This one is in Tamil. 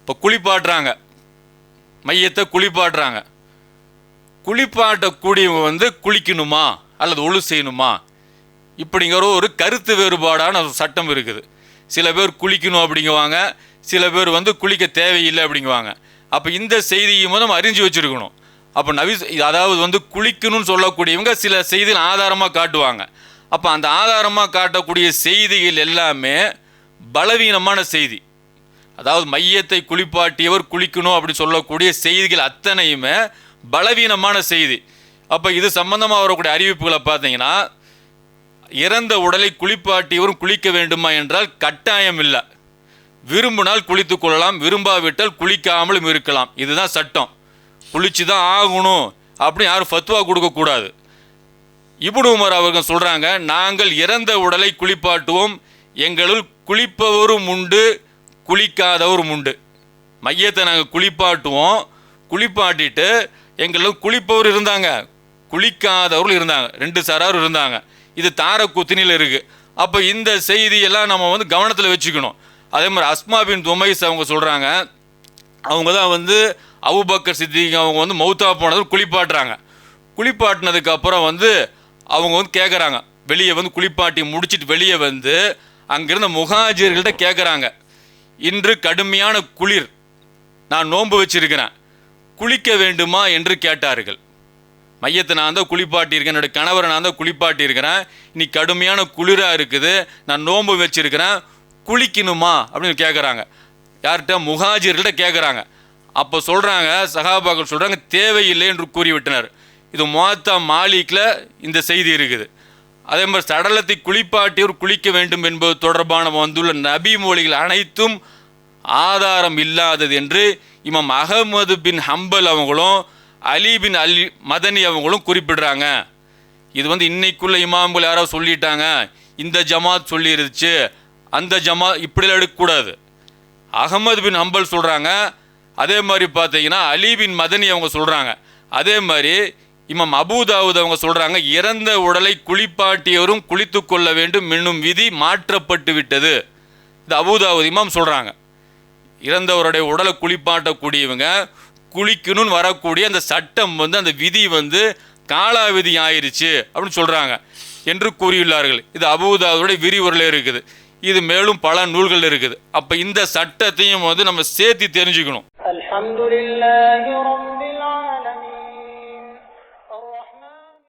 இப்போ குளிப்பாட்டுறாங்க. மையத்தை குளிப்பாட்டுறாங்க. குளிப்பாட்டக்கூடியவங்க வந்து குளிக்கணுமா? அல்லது ஒழு செய்யணுமா? இப்படிங்கிற ஒரு கருத்து வேறுபாடான ஒரு சட்டம் இருக்குது. சில பேர் குளிக்கணும் அப்படிங்குவாங்க. சில பேர் வந்து குளிக்க தேவையில்லை அப்படிங்குவாங்க. அப்போ இந்த செய்தியும் நம்ம அறிஞ்சு வச்சிருக்கணும். அப்போ நவி அதாவது வந்து குளிக்கணும்னு சொல்லக்கூடியவங்க சில செய்திகள் ஆதாரமாக காட்டுவாங்க. அப்போ அந்த ஆதாரமாக காட்டக்கூடிய செய்திகள் எல்லாமே பலவீனமான செய்தி. அதாவது மையத்தை குளிப்பாட்டியவர் குளிக்கணும் அப்படி சொல்லக்கூடிய செய்திகள் அத்தனையுமே பலவீனமான செய்தி. அப்போ இது சம்பந்தமாக வரக்கூடிய அறிவிப்புகளை பார்த்தீங்கன்னா இறந்த உடலை குளிப்பாட்டியவரும் குளிக்க வேண்டுமா என்றால் கட்டாயம் இல்லை. விரும்பினால் குளித்து கொள்ளலாம் விரும்பாவிட்டால் குளிக்காமலும் இருக்கலாம். இதுதான் சட்டம். குளிச்சு தான் ஆகணும் அப்படின்னு யாரும் ஃபத்வா கொடுக்கக்கூடாது இப்னு உமர் அவர்கள் சொல்றாங்க நாங்கள் இறந்த உடலை குளிப்பாட்டுவோம். எங்களுள் குளிப்பவரும் உண்டு குளிக்காதவரும் உண்டு. மையத்தை நாங்கள் குளிப்பாட்டுவோம். குளிப்பாட்டிட்டு எங்களும் குளிப்பவர் இருந்தாங்க. குளிக்காதவர்கள் இருந்தாங்க. ரெண்டு சரார் இருந்தாங்க. இது தார இருக்குது அப்போ இந்த செய்தியெல்லாம் நம்ம வந்து கவனத்தில் வச்சுக்கணும். அதே மாதிரி அஸ்மா பின் துமைஸ் அவங்க சொல்கிறாங்க அவங்க தான் வந்து அவுபக்கர் சித்திக் அவங்க வந்து மௌத்தா போனது குளிப்பாட்டுறாங்க. குளிப்பாட்டினதுக்கப்புறம் வந்து அவங்க வந்து கேட்குறாங்க வெளியே வந்து குளிப்பாட்டி முடிச்சிட்டு வெளியே வந்து அங்கிருந்த முகாஜர்கள்ட்ட கேட்குறாங்க இன்று கடுமையான குளிர். நான் நோன்பு வச்சிருக்கிறேன். குளிக்க வேண்டுமா என்று கேட்டார்கள். மையத்தை நான் தான் குளிப்பாட்டியிருக்கேன். என்னுடைய கணவரை நான் தான் குளிப்பாட்டியிருக்கிறேன். இன்னைக்கு கடுமையான குளிராக இருக்குது. நான் நோன்பு வச்சிருக்கிறேன். குளிக்கணுமா அப்படின்னு கேட்குறாங்க யார்கிட்ட? முகாஜிர்கள்ட்ட கேட்குறாங்க அப்போ சொல்கிறாங்க சகாபாக்கள் சொல்கிறாங்க தேவையில்லை என்று கூறிவிட்டனர். இது மோத்தா மாலிக்கில் இந்த செய்தி இருக்குது. அதே மாதிரி சடலத்தை குளிப்பாட்டியவர் குளிக்க வேண்டும் என்பது தொடர்பான வந்துள்ள நபி மொழிகள் அனைத்தும் ஆதாரம் இல்லாதது என்று இமாம் அகமது பின் ஹம்பல் அவங்களும் அலி பின் அலி மதனி அவங்களும் குறிப்பிடுறாங்க. இது வந்து இன்னைக்குள்ள இமாம்கள் யாரோ சொல்லிட்டாங்க. இந்த ஜமாத் சொல்லிருச்சு. அந்த ஜமாத் இப்படிலாம் எடுக்கக்கூடாது. அகமது பின் ஹம்பல் சொல்கிறாங்க அதே மாதிரி பார்த்தீங்கன்னா அலி பின் மதனி அவங்க சொல்கிறாங்க அதே மாதிரி இமாம் அபுதாவுத் அவங்க சொல்கிறாங்க இறந்த உடலை குளிப்பாட்டியவரும் குளித்து கொள்ள வேண்டும் என்னும் விதி மாற்றப்பட்டு விட்டது. இது அபுதாவுத் இமாம் சொல்கிறாங்க இறந்தவருடைய உடலை குளிப்பாட்டக்கூடியவங்க குளிக்கணும்னு வரக்கூடிய அந்த சட்டம் வந்து அந்த விதி வந்து காலாவிதி ஆயிடுச்சு அப்படின்னு சொல்கிறாங்க என்று கூறியுள்ளார்கள். இது அபுதாவுடைய விரிவுரையில் இருக்குது. இது மேலும் பல நூல்கள் இருக்குது. அப்போ இந்த சட்டத்தையும் வந்து நம்ம சேர்த்து தெரிஞ்சுக்கணும்.